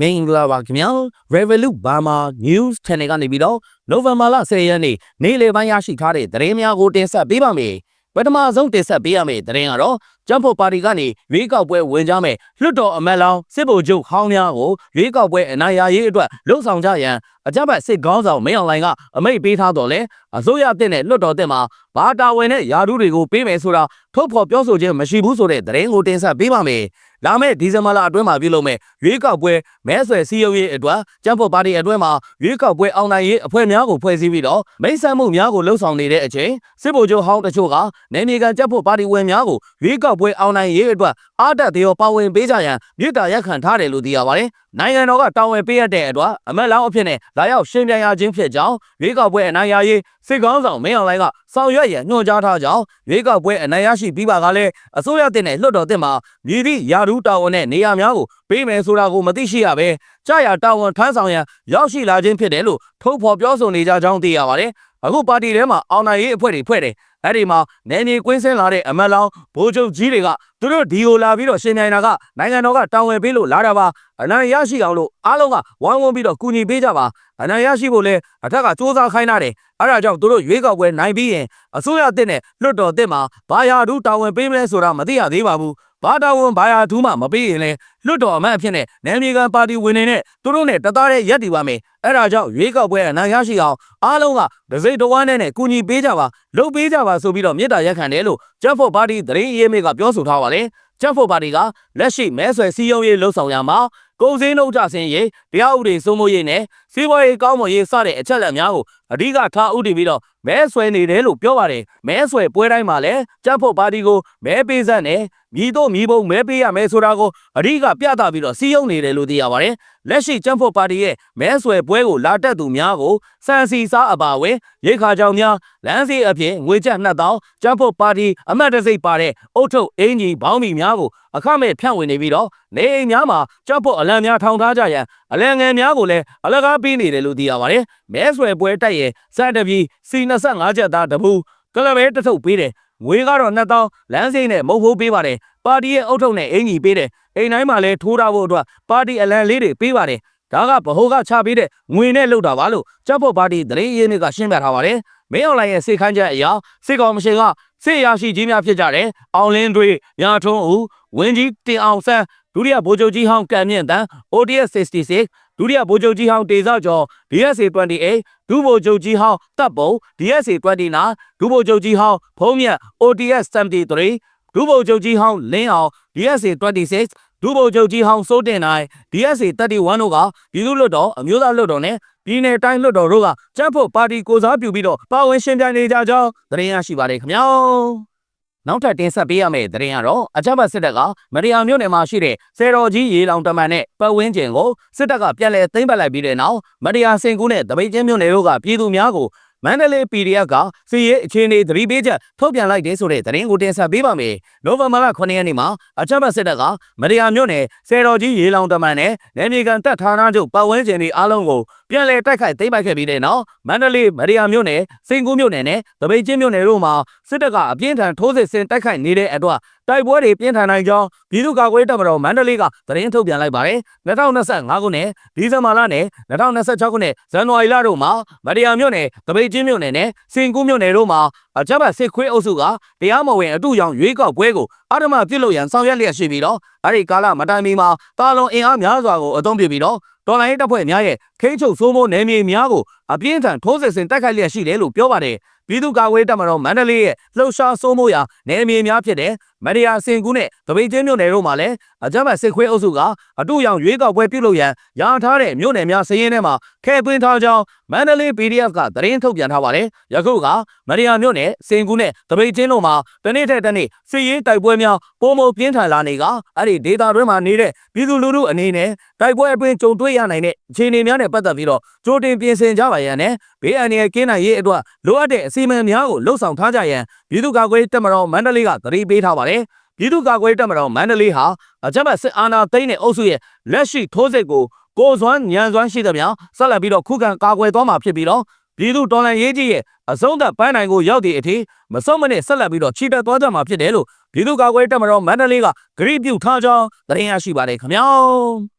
မင်္ဂလာပါခင်ဗျာ Revolut Burma News Channel ကနေပြီးတော့ November လ10ရက်နေ့နေ့လယ်ပိုင်းရရှိထားတဲ့သတင်းများကိုတင်ဆက်ပေးပါမယ်ပထမဆုံးတင်ဆက်ပေးရမယ့်သတင်းကတော့ ကျန်းဖို့ပါတီကနေရွေးကောက်ပွဲဝင်ကြမယ်လွှတ်တော်အမတ်လောင်းစစ်ဗိုလ်ချုပ်ဟောင်းများကိုရွေးကောက်ပွဲအနိုင်ရရေးအတွက်လှုံ့ဆော်ကြရန်အကြမ်းဖက်စစ်ကောင်းဆောင်မင်းအောင်လှိုင်ကအမိန့်ပေးထားတော်လဲအစိုးရတက်တဲ့လွှတ်တော်တက်မှာဘာတာဝန်နဲ့ယာဒူးတွေကိုပေးမယ်ဆိုတာထုတ်ဖော်ပြောဆိုခြင်းမရှိဘူးဆိုတဲ့သတင်းကိုတင်ဆက်ပေးပါမယ်လာမယ့်ဒီဇင်ဘာလအတွင်းမှာပြုလုပ်မယ့်ရွေးကောက်ပွဲမဲဆွယ်စည်းရုံးရေးအတွက်ကျန်းဖို့ပါတီအတွင်းမှာရွေးကောက်ပွဲအောင်နိုင်ရေးအဖွဲ့များကိုဖွဲ့စည်းပြီးတော့မိတ်ဆက်မှုများကိုလှုံ့ဆော်နေတဲ့အချိန်စစ်ဗိုလ်ချုပ်ဟောင်းတချို့ကနေမြေကန်ကျန်းဖို့ပါတီဝင်များကိုရွေးကောက်ပွဲအောင်နိုင်ရေးအတွက်အားတက်သေးရောပါဝင်ပေးကြရန်မြစ်တာရက်ခံထားတယ်လို့သိရပါတယ်။နိုင်ငံတော်ကတာဝန်ပေးရတဲ့အတွက်အမတ်လောင်းအဖြစ်နဲ့လာရောက်ရှင်းပြရခြင်းဖြစ်ကြောင်းရွေးကောက်ပွဲအနိုင်ရရေးစစ်ကောင်းဆောင်မင်းအောင်လှိုင်ကဆောင်ရွက်ရန်ညွှန်ကြားထားကြောင်းရွေးကောက်ပွဲအနိုင်ရရှိပြီးပါကလည်းအစိုးရတင်တဲ့လွှတ်တော်တင်မှာမြည်သည့်ယာဒူးတာဝန်နဲ့နေရာများကိုပေးမယ်ဆိုတာကိုမသိရှိရပဲကြာရတာဝန်ထမ်းဆောင်ရန်ရောက်ရှိလာခြင်းဖြစ်တယ်လို့ထုတ်ဖော်ပြောဆိုနေကြကြောင်းသိရပါတယ်။အခုပါတီထဲမှာအောင်နိုင်ရေးအဖွဲ့တွေဖွဲ့တယ်။ အဲ့ဒီမှာနယ်မြေကွင်းဆင်းလာတဲ့အမတ်လောင်းဗိုလ်ချုပ်ကြီးတွေကသူတို့ဒီကိုလာပြီးတော့ရှင်မြိုင်တာကနိုင်ငံတော်ကတာဝန်ပေးလို့လာတာပါအနိုင်ရရှိအောင်လို့အားလုံးကဝိုင်းဝန်းပြီးတော့ကူညီပေးကြပါအနိုင်ရရှိဖို့လဲအထက်ကစူးစမ်းခိုင်းတာတယ်အဲ့ဒါကြောင့်သူတို့ရွေးကောက်ပွဲနိုင်ပြီးရင်အစိုးရတက်နဲ့လွှတ်တော်တက်မှာဘာယာဒူးတာဝန်ပေးမလဲဆိုတာမသိရသေးပါဘူး ဘာတာဝန်ဘာယာဒူးမှမပေးရင်လဲလွှတ်တော်အမတ်အဖြစ်နဲ့နယ်မြေကန်ပါတီဝင်နေနဲ့သူတို့နဲ့တသားတဲ့ရက်တည်ပါမယ်အဲ့ဒါကြောင့်ရွေးကောက်ပွဲအနိုင်ရရှိအောင်အားလုံးကဒစိတဝမ်းနဲ့ကူညီပေးကြပါလှုပ်ပေးကြပါဆိုပြီးတော့မြစ်တာရက်ခံတယ်လို့ကျန်းဖို့ပါတီသတင်းရေးမေကပြောဆိုထားပါတယ်ကျန်းဖို့ပါတီကလက်ရှိမဲဆွယ်စည်းရုံးရေးလှုပ်ဆောင်ရမှာကုန်စည်နှုန်းကြဆင်းရေးတရားဥပဒေစိုးမိုးရေးနဲ့ စီးပွားရေးကောင်းမွန်ရေးစတဲ့အချက်အလက်များကိုအဓိကထားဥတည်ပြီးတော့မဲဆွယ်နေတယ်လို့ပြောပါတယ်မဲဆွယ်ပွဲတိုင်းမှာလည်းကြက်ဖို့ပါတီကိုမဲပေးစက်နဲ့မြည်တို့မြည်ပုံမဲပေးရမယ်ဆိုတာကိုအဓိကပြသပြီးတော့စီးရုံနေတယ်လို့သိရပါတယ်လက်ရှိကြက်ဖို့ပါတီရဲ့မဲဆွယ်ပွဲကိုလာတက်သူများကိုစံစီစားအပါဝင်ရိတ်ခါကြောင်များလမ်းစီအဖြစ်ငွေကျပ်2000ကြက်ဖို့ပါတီအမတ်တစိတ်ပါတဲ့အုတ်ထုတ်အင်ကြီးဘောင်းမီများကိုအခမဲ့ဖြန့်ဝေနေပြီးတော့နေအိမ်များမှာကြက်ဖို့အလံများထောင်ထားကြရန်အလံငယ်များကိုလည်းအလကားပေးနေတယ်လို့သိရပါတယ်မဲဆွယ်ပွဲတက်ရဲ့စတပီစီ25ချက်သားတပူကလဘဲတထုပ်ပေးတယ်ငွေကတော့2000လမ်းစိမ့်နဲ့မုတ်ဖိုးပေးပါတယ်ပါတီရဲ့အုတ်ထုပ်နဲ့အင်ကြီးပေးတယ်အိမ်တိုင်းမှာလည်းထိုးထားဖို့အတွက်ပါတီအလံလေးတွေပေးပါတယ်ဒါကဗဟိုကချပေးတဲ့ငွေနဲ့လုပ်တာပါလို့ကြက်ဖို့ပါတီသတင်းရင်းတွေကရှင်းပြထားပါတယ်မင်းအွန်လိုင်းရဲ့စိတ်ခမ်းချက်အရာစစ်ကောင်မရှင်ကစစ်ရရှိကြီးများဖြစ်ကြတယ်အောင်လင်းတွေရာထွန်းဦးဝင်းကြီးတင်အောင်ဆန်းဒုတိယဗိုလ်ချုပ်ကြီးဟောင်းကံမြင့်တန်း ODS 66 ဒုတိယဗိုလ်ချုပ်ကြီးဟောင်းတေဇောကျော် DSA 28ဒုဗိုလ်ချုပ်ကြီးဟောင်းတပ်ပုံ DSA 29ဒုဗိုလ်ချုပ်ကြီးဟောင်းဖုံးမြတ် ODS 73ဒုဗိုလ်ချုပ်ကြီးဟောင်းလင်းအောင် DSA 26ဒုဗိုလ်ချုပ်ကြီးဟောင်းစိုးတင်နိုင် DSA 31တို့ကပြည်သူ့လွှတ်တော်အမျိုးသားလွှတ်တော်နဲ့ပြည်내တိုင်းလွှတ်တော်တို့ကကျန်းဖို့ပါတီကိုစားပြုပြီးတော့ပါဝင်ရှင်ပြိုင်နေကြကြောင်းသတင်းရရှိပါတယ်ခင်ဗျာ နောက်ထပ်တင်ဆက်ပေးရမယ့်သတင်းကတော့အကြမ်းဖက်စစ်တပ်ကမရီယာမြို့နယ်မှာရှိတဲ့ဆယ်တော်ကြီးရေလောင်တမန်နဲ့ပတ်ဝန်းကျင်ကိုစစ်တပ်ကပြန်လည်သိမ်းပတ်လိုက်ပြီးတဲ့နောက်မရီယာစင်ကူးနဲ့တပိတ်ချင်းမြို့နယ်တို့ကပြည်သူများကိုမန္တလေး PDF ကစီရေးအခြေအနေသတိပေးချက်ထုတ်ပြန်လိုက်တဲ့ဆိုတဲ့သတင်းကိုတင်ဆက်ပေးပါမယ်။နိုဝင်ဘာလ9ရက်နေ့မှာအကြမ်းဖက်စစ်တပ်ကမရီယာမြို့နယ်ဆယ်တော်ကြီးရေလောင်တမန်နဲ့နယ်မြေကန်တပ်ဌာနချုပ်ပတ်ဝန်းကျင်တွေအားလုံးကို ပြန်လည်တိုက်ခိုက်သိမ်းပိုက်ခဲ့ပြီးတဲ့နောက်မန္တလေးမရီယာမြို့နယ်စိန်ကူးမြို့နယ်နဲ့တပိတ်ချင်းမြို့နယ်တို့မှာစစ်တပ်ကအပြင်းထန်ထိုးစစ်ဆင်တိုက်ခိုက်နေတဲ့အတွက်တိုက်ပွဲတွေပြင်းထန်နိုင်ကြောင်းပြည်သူ့ကာကွယ်တပ်မတော်မန္တလေးကသတင်းထုတ်ပြန်လိုက်ပါတယ်2025ခုနှစ်ဒီဇင်ဘာလနဲ့2026ခုနှစ်ဇန်နဝါရီလတို့မှာမရီယာမြို့နယ်တပိတ်ချင်းမြို့နယ်နဲ့စင်ကူးမြို့နယ်တို့မှာ အကြမ်းဖက်စစ်ခွေးအုပ်စုကတရားမဝင်အတူရောင်ရွေးကောက်ပွဲကိုအဓမ္မပြုတ်လို့ရန်ဆောင်ရွက်လျက်ရှိပြီးတော့အဲ့ဒီကာလမတိုင်မီမှာတာလွန်အင်အားများစွာကိုအသုံးပြုပြီးတော့တော်လိုင်းတပ်ဖွဲ့များရဲ့ခိချုပ်စိုးမိုးနယ်မြေများကိုအပြင်းထန်ထိုးစစ်ဆင်တိုက်ခိုက်လျက်ရှိတယ်လို့ပြောပါတယ် ပြည်သူ့ကာကွယ်တပ်မတော်မန္တလေးရဲ့လှုပ်ရှားစိုးမိုးရာနယ်မြေများဖြစ်တဲ့မရီယာစင်ကူးနဲ့တပိတ်ချင်းမြို့နယ်တို့မှာလည်းအကြမ်းဖက်စစ်ခွေးအုပ်စုကအတူရောင်ရွေးကောက်ပွဲပြုလုပ်ရန်ရာထားတဲ့မြို့နယ်များစည်ရင်းထဲမှာခဲသွင်းထားကြောင်းမန္တလေး PDF ကသတင်းထုတ်ပြန်ထားပါတယ်။ယခုကမရီယာမြို့နယ်စင်ကူးနဲ့တပိတ်ချင်းတို့မှာတနေ့ထက်တနေ့စစ်ရေးတိုက်ပွဲများပုံမပြင်းထန်လာနေကအဲ့ဒီဒေတာတွင်းမှာနေတဲ့ပြည်သူလူထုအနေနဲ့တိုက်ပွဲအတွင်းကြုံတွေ့ရနိုင်တဲ့အခြေအနေများနဲ့ပတ်သက်ပြီးတော့ကြိုတင်ပြင်ဆင်ကြပါရန်နဲ့ဘေးအန္တရာယ်ကင်းနိုင်ရေးအတွက်လိုအပ်တဲ့အစီအမံများကိုလှုပ်ဆောင်ထားကြရန်ပြည်သူ့ကာကွယ်တပ်မတော်မန္တလေးကသတိပေးထားပါတယ်။ပြည်သူ့ကာကွယ်တပ်မတော်မန္တလေးဟာအကြမ်းဖက်စစ်အာဏာသိမ်းတဲ့အုပ်စုရဲ့လက်ရှိထိုးစစ်ကိုကိုစွမ်းညံစွမ်းရှိသမျှဆက်လက်ပြီးတော့ခုခံကာကွယ်သွားမှာဖြစ်ပြီးတော့ပြည်သူတော်လှန်ရေးကြီးရဲ့အဆုံးသတ်ပန်းနိုင်ကိုရောက်သည့်အထိမစုံမနစ်ဆက်လက်ပြီးတော့ချီတက်သွားကြမှာဖြစ်တယ်လို့ပြည်သူ့ကာကွယ်တပ်မတော်မန္တလေးကဂရိပြုထားကြောင်းသတင်းရရှိပါတယ်ခင်ဗျာ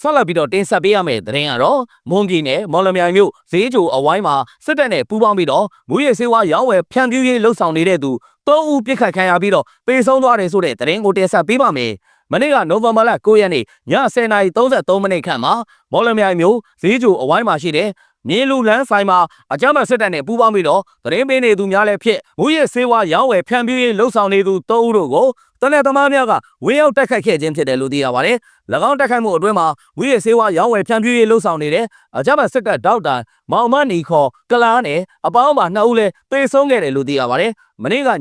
ဆက်လက်ပြီးတော့တင်ဆက်ပေးရမယ့်သတင်းကတော့မွန်ပြည်နယ်မော်လမြိုင်မြို့ဈေးချိုအဝိုင်းမှာစစ်တပ်နဲ့ပူးပေါင်းပြီးတော့မူရည်စေဝါရောင်းဝယ်ဖြန့်ဖြူးရေးလှုပ်ဆောင်နေတဲ့သူ၃ဦးပြစ်ခတ်ခံရပြီးတော့ပေးဆုံးသွားတယ်ဆိုတဲ့သတင်းကိုတင်ဆက်ပေးပါမယ်။မနေ့ကနိုဝင်ဘာလ9ရက်နေ့ည10:33မိနစ်ခန့်မှာမော်လမြိုင်မြို့ဈေးချိုအဝိုင်းမှာရှိတဲ့မြေလူလန်းဆိုင်မှာအကြမ်းဖက်စစ်တပ်နဲ့ပူးပေါင်းပြီးတော့သတင်းပေးနေသူများလည်းဖြစ်မူရည်စေဝါရောင်းဝယ်ဖြန့်ဖြူးရေးလှုပ်ဆောင်နေသူ၃ဦးတို့ကို တနက်သမားများကဝင်းရောက်တိုက်ခိုက်ခဲ့ခြင်းဖြစ်တယ်လို့သိရပါတယ်။၎င်းတိုက်ခိုက်မှုအတွင်းမှာဝိရစေဝါရောင်းဝယ်ဖြန့်ဖြူးရေးလှုပ်ဆောင်နေတဲ့အကြမ်းဖက်စစ်တပ်ဒေါက်တာမောင်မနီခေါ်ကလာနဲ့အပေါင်းပါနှစ်ဦးလည်းတေဆုံးခဲ့တယ်လို့သိရပါတယ်။မနေ့ကည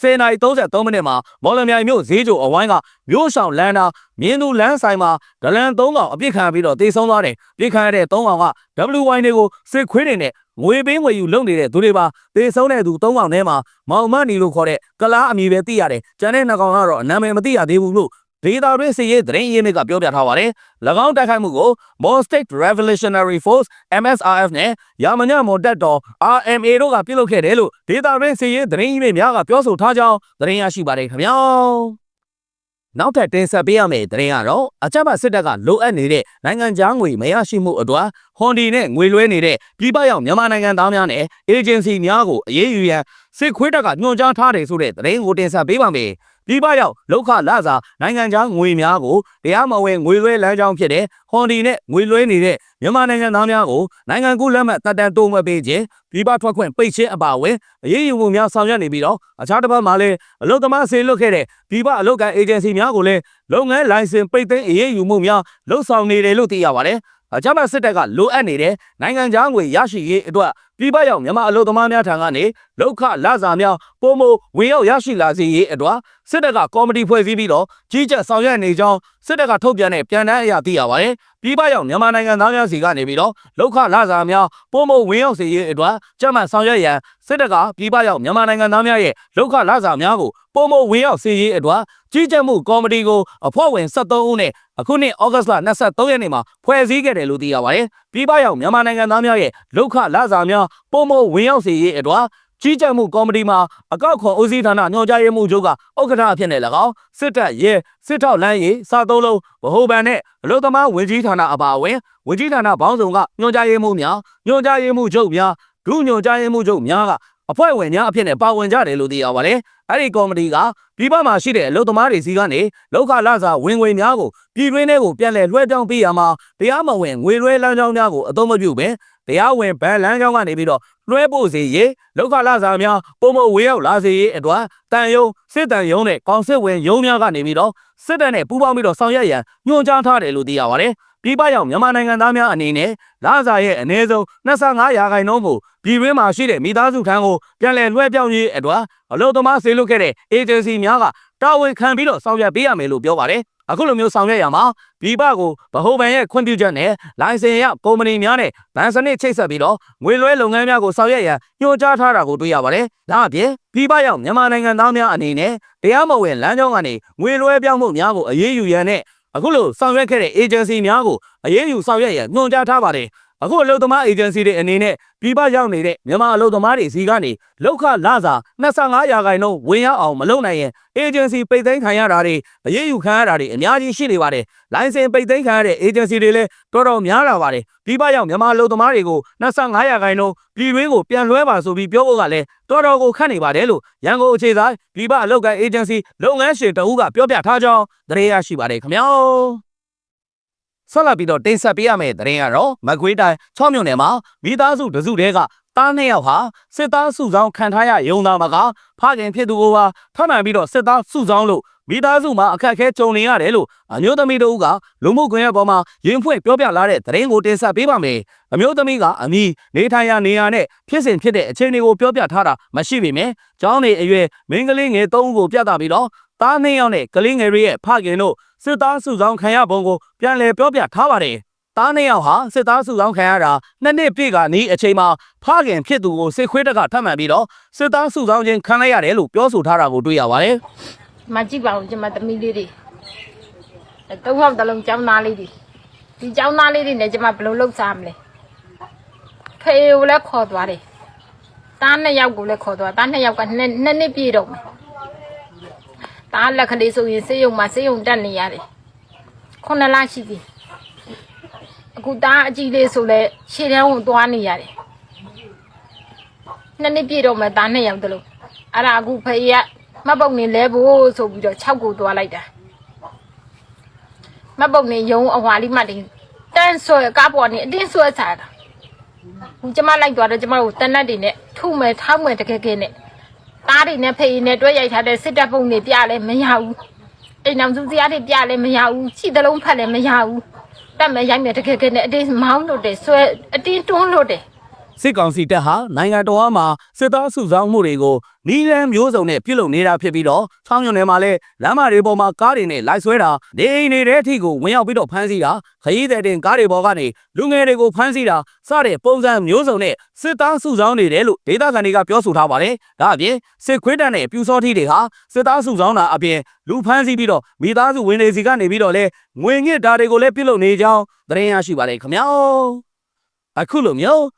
10:33မိနစ်မှာမော်လမြိုင်မြို့ဈေးချိုအဝိုင်းကမြို့ဆောင်လန်နာမြင်းသူလန်းဆိုင်မှာဒလန်၃កောင်အပြစ်ခံပြီးတော့တေဆုံးသွားတယ်။ပြစ်ခံရတဲ့၃កောင်က WY တွေကိုစစ်ခွေးတွေနဲ့ ငွေပေးငွေယူလုပ်နေတဲ့သူတွေပါတေဆုံးတဲ့သူ၃កောင်ထဲမှာမောင်မနီလို့ခေါ်တဲ့ကလားအမည်ပဲသိရတယ်။ကျန်တဲ့နှစ်កောင်ကတော့အနာမည်မသိရသေးဘူးလို့ဒေတာတွင်းစီရေးသတင်းရင်းမြစ်ကပြောပြထားပါတယ်။၎င်းတိုက်ခိုက်မှုကို Mall State Revolutionary Force MSRF နဲ့ယာမညမော်တက်တော် RMA တို့ကပြုလုပ်ခဲ့တယ်လို့ဒေတာတွင်းစီရေးသတင်းရင်းမြစ်များကပြောဆိုထားကြောင်းသတင်းရရှိပါတယ်ခင်ဗျာ။ နောက်ထပ်တင်ဆက်ပေးရမယ့်သတင်းကတော့အကြမ်းဖက်စစ်တပ်ကလိုအပ်နေတဲ့နိုင်ငံခြားငွေမရရှိမှုအတွက်ဟွန်ဒီနဲ့ငွေလွှဲနေတဲ့ပြည်ပရောက်မြန်မာနိုင်ငံသားများနဲ့အေဂျင်စီများကိုအရေးယူရန် စစ်ခွေးတပ်ကညွှန်ကြားထားတယ်ဆိုတဲ့သတင်းကိုတင်ဆက်ပေးပါမယ်။ပြည်ပရောက်လောက်ခလာစာနိုင်ငံခြားငွေများကိုတရားမဝင်ငွေလွှဲလမ်းကြောင်းဖြစ်တဲ့ဟွန်ဒီနဲ့ငွေလွှဲနေတဲ့မြန်မာနိုင်ငံသားများကိုနိုင်ငံကူးလက်မှတ်တပ်တန်းတိုးမပေးခြင်းပြည်ပထွက်ခွင့်ပိတ်ခြင်းအပါအဝင်အရေးယူမှုများဆောင်ရွက်နေပြီးတော့အခြားတစ်ပတ်မှာလည်းအလုသမားဆေးလွတ်ခဲ့တဲ့ပြည်ပအလုကန်အေဂျင်စီများကိုလည်းလုပ်ငန်းလိုင်စင်ပိတ်သိမ်းအရေးယူမှုများလှုပ်ဆောင်နေတယ်လို့သိရပါတယ်။အကြမ်းဖက်စစ်တပ်ကလိုအပ်နေတဲ့နိုင်ငံခြားငွေရရှိရေးအတွက် ပြည်ပရောက်မြန်မာအလုသမားများထံကနေလောက်ခလာစာများပုံမဝင်ရောက်ရရှိလာစေရေးအတွက်စစ်တပ်ကကော်မတီဖွဲ့စည်းပြီးတော့ကြီးကြပ်ဆောင်ရွက်နေကြောင်းစစ်တပ်ကထုတ်ပြန်တဲ့ပြန်တမ်းအရာသိရပါတယ်။ပြည်ပရောက်မြန်မာနိုင်ငံသားများစီကနေပြီးတော့လောက်ခလာစာများပုံမဝင်ရောက်စေရေးအတွက်ကြက်မှန်ဆောင်ရွက်ရန်စစ်တပ်ကပြည်ပရောက်မြန်မာနိုင်ငံသားများရဲ့လောက်ခလာစာများကိုပုံမဝင်ရောက်စေရေးအတွက်ကြီးကြပ်မှုကော်မတီကိုအဖွဲ့ဝင်73ဦးနဲ့အခုနှစ်ဩဂတ်လ23ရက်နေ့မှာဖွဲ့စည်းခဲ့တယ်လို့သိရပါတယ်။ပြည်ပရောက်မြန်မာနိုင်ငံသားများရဲ့လောက်ခလာစာများပုံမဝင်ရောက်စေရေးအတွက်ကြီးကြပ်မှုကော်မတီမှာအကောက်ခွန်ဦးစီးဌာနညွှန်ကြားရေးမှူးချုပ်ကဥက္ကဋ္ဌအဖြစ်နဲ့၎င်းစစ်တပ်ရဲစစ်ထောက်လမ်းရေးစာသုံးလုံးဗဟိုဘဏ်နဲ့အလို့သမားဝင်ကြီးဌာနအပါအဝင်ဝင်ကြီးဌာနပေါင်းစုံကညွှန်ကြားရေးမှူးများညွှန်ကြားရေးမှူးချုပ်များဒုညွှန်ကြားရေးမှူးချုပ်များကအဖွဲ့ဝင်များအဖြစ်နဲ့ပါဝင်ကြတယ်လို့သိရပါတယ်။အဲ့ဒီကော်မတီကပြည်ပမှာရှိတဲ့အလို့သမားတွေစီကနေလောက်ခလာစာဝင်ငွေများကိုပြည်တွင်းထဲကိုပြန်လည်လွှဲပြောင်းပေးရမှာတရားမဝင်ငွေလွှဲလမ်းကြောင်းများကိုအသုံးမပြုဘဲ တရားဝင်ဘဏ်လမ်းကြောင်းကနေပြီးတော့လွှဲဖို့စေရေးလောက်ခလာစာများပုံမဝေရောက်လာစေရေးအတွက်တန်ယုံစစ်တန်ယုံနဲ့ကောင်စစ်ဝင်ယုံများကနေပြီးတော့စစ်တပ်နဲ့ပူးပေါင်းပြီးတော့ဆောင်ရွက်ရန်ညွှန်ကြားထားတယ်လို့သိရပါတယ်။ပြည်ပရောက်မြန်မာနိုင်ငံသားများအနေနဲ့လာစာရဲ့အနည်းဆုံး25ရာခိုင်နှုန်းကိုပြည်တွင်းမှာရှိတဲ့မိသားစုထံကိုပြန်လည်လွှဲပြောင်းရေးအတွက်အလို့သမားဆေးလွတ်ခဲ့တဲ့ agency များကတာဝန်ခံပြီးတော့ဆောင်ရွက်ပေးရမယ်လို့ပြောပါတယ်။ အခုလိုမျိုးဆောင်ရွက်ရမှာပြည်ပကိုဗဟိုဘဏ်ရဲ့ခွင့်ပြုချက်နဲ့လိုင်စင်ရကုမ္ပဏီများနဲ့ဗန်စနစ်ချိတ်ဆက်ပြီးတော့ငွေလွှဲလုပ်ငန်းများကိုဆောင်ရွက်ရန်ညွှန်ကြားထားတာကိုတွေ့ရပါတယ်။ဒါအပြင်ပြည်ပရောက်မြန်မာနိုင်ငံသားများအနေနဲ့တရားမဝင်လမ်းကြောင်းကနေငွေလွှဲပြောင်းမှုများကိုအရေးယူရန်နဲ့အခုလိုဆောင်ရွက်ခဲ့တဲ့ agency များကိုအရေးယူဆောင်ရွက်ရန်ညွှန်ကြားထားပါတယ်။ အခုအလုပ်သမား agency တွေအနေနဲ့ပြည်ပရောက်နေတဲ့မြန်မာအလုပ်သမားတွေစီကနေလောက်ခလာစာ25ရာခိုင်နှုန်းဝင်ရောက်အောင်မလုပ်နိုင်ရင် agency ပိတ်သိမ်းခံရတာတွေအရေးယူခံရတာတွေအများကြီးရှိနေပါတယ်။လိုင်စင်ပိတ်သိမ်းခံရတဲ့ agency တွေလည်းတော်တော်များလာပါတယ်။ပြည်ပရောက်မြန်မာအလုပ်သမားတွေကို25ရာခိုင်နှုန်းပြည်တွင်းကိုပြန်လွှဲပါဆိုပြီးပြောဖို့ကလည်းတော်တော်ကိုခက်နေပါတယ်လို့ရန်ကုန်အခြေဆိုင်ပြည်ပအလုပ်ကိုင် agency လုပ်ငန်းရှင်တအုပ်ကပြောပြထားကြောင်းသတင်းရရှိပါတယ်ခင်ဗျာ။ ဆက်လက်ပြီးတော့တင်ဆက်ပေးရမယ့်သတင်းကတော့မကွေးတိုင်း6မြို့နယ်မှာမိသားစုတစုတည်းကတားနှစ်ယောက်ဟာစစ်သားစုဆောင်ခံထားရရုံသားမကဖခင်ဖြစ်သူကိုပါထပ်မံပြီးတော့စစ်သားစုဆောင်လို့မိသားစုမှာအခက်အခဲကြုံနေရတယ်လို့အမျိုးသမီးတို့ကလူမှုကွန်ရက်ပေါ်မှာရင်ဖွင့်ပြောပြလာတဲ့သတင်းကိုတင်ဆက်ပေးပါမယ်။အမျိုးသမီးကအမီနေထိုင်ရာနေရာနဲ့ဖြစ်စဉ်ဖြစ်တဲ့အခြေအနေကိုပြောပြထားတာမရှိပေမဲ့ကျောင်းနေအရွယ်မင်းကလေးငယ်၃ဦးကိုပြသပြီးတော့ တားနှစ်ယောက်နဲ့ကလေးငယ်တွေရဲ့ဖခင်တို့စစ်သားစုဆောင်ခံရပုံကိုပြန်လည်ပြောပြထားပါတယ်။တားနှစ်ယောက်ဟာစစ်သားစုဆောင်ခံရတာနှစ်နှစ်ပြည့်ကနီးအချိန်မှာဖခင်ဖြစ်သူကိုစစ်ခွေးတက်ကထပ်မံပြီးတော့စစ်သားစုဆောင်ခြင်းခံလိုက်ရတယ်လို့ပြောဆိုထားတာကိုတွေ့ရပါတယ်မကြည့်ပါဘူးကျမသမီးလေးတွေအဲသုံးယောက်တစ်လုံးចောင်းသားလေးတွေဒီចောင်းသားလေးတွေနဲ့ကျမဘယ်လိုလုပ်စားမလဲဖေကိုလည်းခေါ်သွားတယ်တားနှစ်ယောက်ကိုလည်းခေါ်သွားတားနှစ်ယောက်ကနှစ်နှစ်နှစ်ပြည့်တော့မယ် တားလက်ကလေးဆိုရင်စေးရုံမှာစေးရုံတက်နေရတယ်ခုနှစ်လရှိပြီအခုတားအကြီးလေးဆိုလဲရှေ့တန်းကိုသွားနေရတယ်နှစ်နှစ်ပြည့်တော့မှတားနှစ်ယောက်တလို့အဲ့ဒါအခုဖေးကမတ်ပုံနေလဲဖို့ဆိုပြီးတော့6ကိုသွားလိုက်တာမတ်ပုံနေယုံအဟွာလေးမှတင်တန်းဆွဲကားပေါ်နေအတင်းဆွဲချတာဟိုကျမလိုက်သွားတော့ကျမတို့တနတ်တွေနဲ့ထုမယ်ထောက်မယ်တကယ်ကဲနဲ့ တားတွေနဲ့ဖေးနဲ့တွဲရိုက်ထားတဲ့စစ်တပ်ပုံတွေပြလဲမရဘူးအိမ်အောင်စုစရာတွေပြလဲမရဘူးခြိတလုံးဖက်လဲမရဘူးတက်မယ်ရိုက်မယ်တကယ်ကဲနဲ့အတင်းမောင်းလို့တယ်ဆွဲအတင်းတွန်းလို့တယ် စစ်ကောင်စီတပ်ဟာနိုင်ငံတော်အားမှာစစ်သားစုဆောင်းမှုတွေကိုနီးလန်းမျိုးစုံနဲ့ပြုလုပ်နေတာဖြစ်ပြီးတော့ချောင်းညွန်နယ်မှာလည်းလမ်းမတွေပေါ်မှာကားတွေနဲ့လိုက်ဆွဲတာနေအိမ်တွေထဲအထိကိုဝင်ရောက်ပြီးတော့ဖမ်းဆီးတာခရီးသည်တင်ကားတွေပေါ်ကနေလူငယ်တွေကိုဖမ်းဆီးတာစတဲ့ပုံစံမျိုးစုံနဲ့စစ်သားစုဆောင်းနေတယ်လို့ဒေသခံတွေကပြောဆိုထားပါတယ်။ဒါအပြင်စစ်ခွေးတပ်နဲ့ပြူစောထီတွေဟာစစ်သားစုဆောင်းတာအပြင်လူဖမ်းဆီးပြီးတော့မိသားစုဝင်တွေစီကနေပြီးတော့လဲငွေညစ်တာတွေကိုလည်းပြုလုပ်နေကြောင်းသတင်းရရှိပါတယ်ခင်ဗျာ။အခုလိုမျိုး